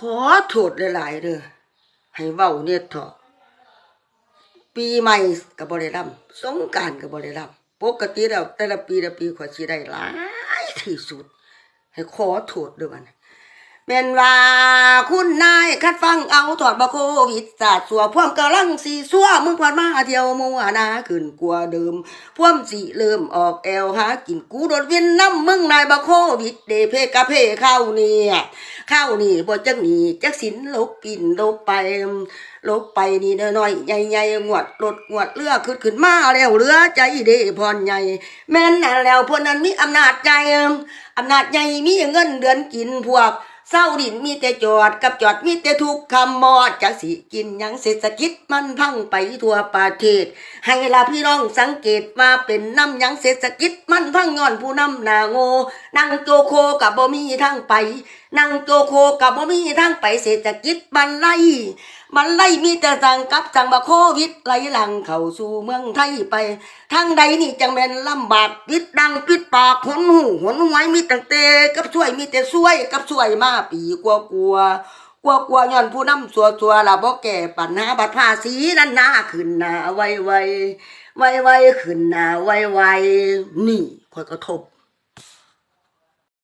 ขอโทษหลายๆเด้อให้เว้าเนี่ยเถอะปีใหม่ก็บ่ได้รับสงกรารก็บ่ได้รับปกติแล้วแต่ละปีละปีขอยสิได้หลายที่สุด ให้ขอโทษด้วยมันเป็นว่าคุณนายคัดฟังเอาถอดบาโควิดศาสตร์สัวพ่วมกำลังสีสัวมึงผ่านมาเที่ยวมัวนาขึ้นกลัวเดิมพ่วมสีเริ่มออกแอวหากินกูโดดเวียนน้ำมึงนายบาโควิดเดเพกะเพเข้าเนี่ย ข้าวนี่บ่จักหนีจักสินลบปินลบไปลบไปนี่น้อยๆใหญ่ๆงวดรถงวดเรือขึ้นขึ้นมาแล้วเรือใจเด้พรใหญ่ แม่นนั่นแล้วพวกนั้นมีอำนาจใจอำนาจใหญ่มีเงินเดือนกินพวกเศร้าดินมีแต่จอดกับจอดมีแต่ทุกคำมอดจากสิกินยังเศรษฐกิจมันพังไปทั่วประเทศ ให้ลาพี่น้องสังเกตว่าเป็นน้ำยังเศรษฐกิจมันพังย้อนผู้นำนาโงนั่งโจโคกับบ่มีทางไป นั่งโจโคกับบ่มีทางไปเศรษฐกิจมันไล่มันไล่มีแต่สั่งกับสั่งบาโควิดไหลหลังเข้าสู่เมืองไทยไปทางใดนี่จังแม่นลำบากปิดดังปิดปากหนหูหนหวยมีตั้งแต่กับช่วยมีแต่ช่วยกับช่วยมาปีกว่ากลัวกลัวกลัวย้อนผู้นำสัวสัวละบ่แก่ปัญหาบัตรภาษีนั่นหน้าขึ้นหน้าไวไวไวไวขึ้นหน้าไวไวนี่คอยกระทบ